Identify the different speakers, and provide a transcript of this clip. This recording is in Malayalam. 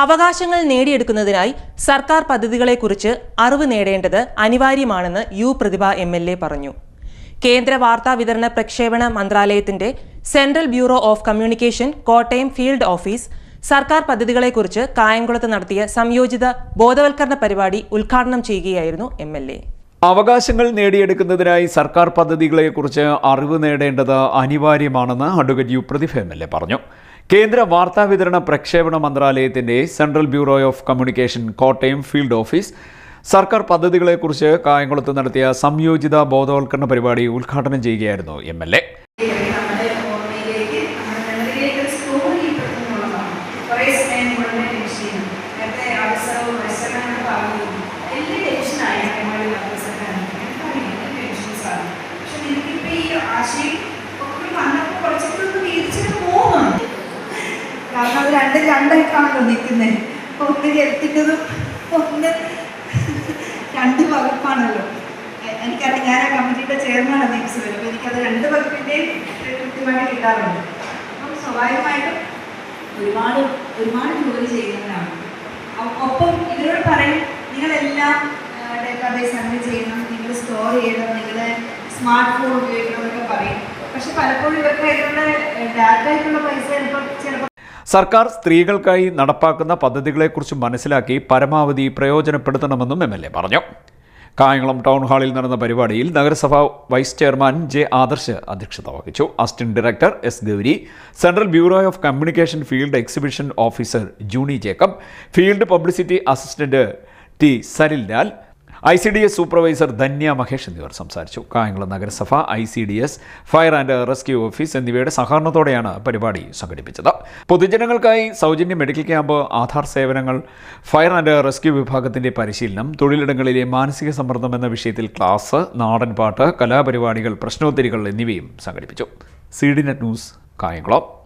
Speaker 1: അവകാശങ്ങൾ നേടിയെടുക്കുന്നതിനായി സർക്കാർ പദ്ധതികളെക്കുറിച്ച് അറിവ് നേടേണ്ടത് അനിവാര്യമാണെന്ന് യു പ്രതിഭ എം പറഞ്ഞു. കേന്ദ്ര വാർത്താ വിതരണ പ്രക്ഷേപണ മന്ത്രാലയത്തിന്റെ Central Bureau of Communication Kottayam field office സർക്കാർ പദ്ധതികളെക്കുറിച്ച് കായംകുളത്ത് നടത്തിയ സംയോജിത ബോധവൽക്കരണ പരിപാടി ഉദ്ഘാടനം ചെയ്യുകയായിരുന്നു എം
Speaker 2: അവകാശങ്ങൾ നേടിയെടുക്കുന്നതിനായി സർക്കാർ പദ്ധതികളെക്കുറിച്ച് അറിവ് നേടേണ്ടത് അനിവാര്യമാണെന്ന് അഡ്വക്കേറ്റ് യു പ്രതിഭ എ പറഞ്ഞു. കേന്ദ്ര വാർത്താ വിതരണ പ്രക്ഷേപണ മന്ത്രാലയത്തിന്റെ Central Bureau of Communication Kottayam field office. സർക്കാർ പദ്ധതികളെക്കുറിച്ച് കായംകുളത്ത് നടത്തിയ സംയോജിത ബോധവൽക്കരണ പരിപാടി ഉദ്ഘാടനം ചെയ്യുകയായിരുന്നു എം
Speaker 3: രണ്ടും രണ്ടായിട്ടാണല്ലോ നിൽക്കുന്നത് ഒന്ന് എത്തിക്കുന്നതും ഒന്ന് രണ്ട് വകുപ്പാണല്ലോ. എനിക്കറിയാം ഞാൻ ആ കമ്മിറ്റിയുടെ ചെയർമാനാണ് നിയമസഭയിൽ അപ്പോൾ എനിക്കത് രണ്ട് വകുപ്പിന്റെയും കൃത്യമായിട്ട് കിട്ടാറുണ്ട്. അപ്പം സ്വാഭാവികമായിട്ടും ഒരുപാട് ഒരുപാട് ജോലി ചെയ്യുന്നവരാണ്. ഒപ്പം ഇവരോട് പറയും നിങ്ങളെല്ലാം ഡേറ്റാബേസ് അങ്ങനെ ചെയ്യണം നിങ്ങൾ സ്റ്റോർ ചെയ്യണം. നിങ്ങൾ സ്മാർട്ട് ഫോൺ ഉപയോഗിക്കണം എന്നൊക്കെ പറയും. പക്ഷെ പലപ്പോഴും ഇവർക്ക് അതിനുള്ള ഡാറ്റയ്ക്കുള്ള പൈസ ചിലപ്പോൾ ചിലപ്പോൾ
Speaker 2: സർക്കാർ സ്ത്രീകൾക്കായി നടപ്പാക്കുന്ന പദ്ധതികളെക്കുറിച്ച് മനസ്സിലാക്കി പരമാവധി പ്രയോജനപ്പെടുത്തണമെന്നും എം എൽ എ പറഞ്ഞു. കായംകുളം ടൗൺ ഹാളിൽ നടന്ന പരിപാടിയിൽ നഗരസഭാ വൈസ് ചെയർമാൻ ജെ ആദർശ് അധ്യക്ഷത വഹിച്ചു. Assistant director S Gauri Central Bureau of Communication field exhibition officer Juni Jacob field publicity assistant T Saril Lal I C D S supervisor Dhanya Mahesh എന്നിവർ സംസാരിച്ചു. കായംകുളം നഗരസഭ I C D S fire and rescue office എന്നിവയുടെ സഹകരണത്തോടെയാണ് പരിപാടി സംഘടിപ്പിച്ചത്. പൊതുജനങ്ങൾക്കായി സൗജന്യ മെഡിക്കൽ ക്യാമ്പ് ആധാർ സേവനങ്ങൾ ഫയർ ആൻഡ് റെസ്ക്യൂ വിഭാഗത്തിന്റെ പരിശീലനം തൊഴിലിടങ്ങളിലെ മാനസിക സമ്മർദ്ദം എന്ന വിഷയത്തിൽ ക്ലാസ് നാടൻപാട്ട് കലാപരിപാടികൾ പ്രശ്നോത്തരികൾ എന്നിവയും സംഘടിപ്പിച്ചു. C D net news Kayamkulam.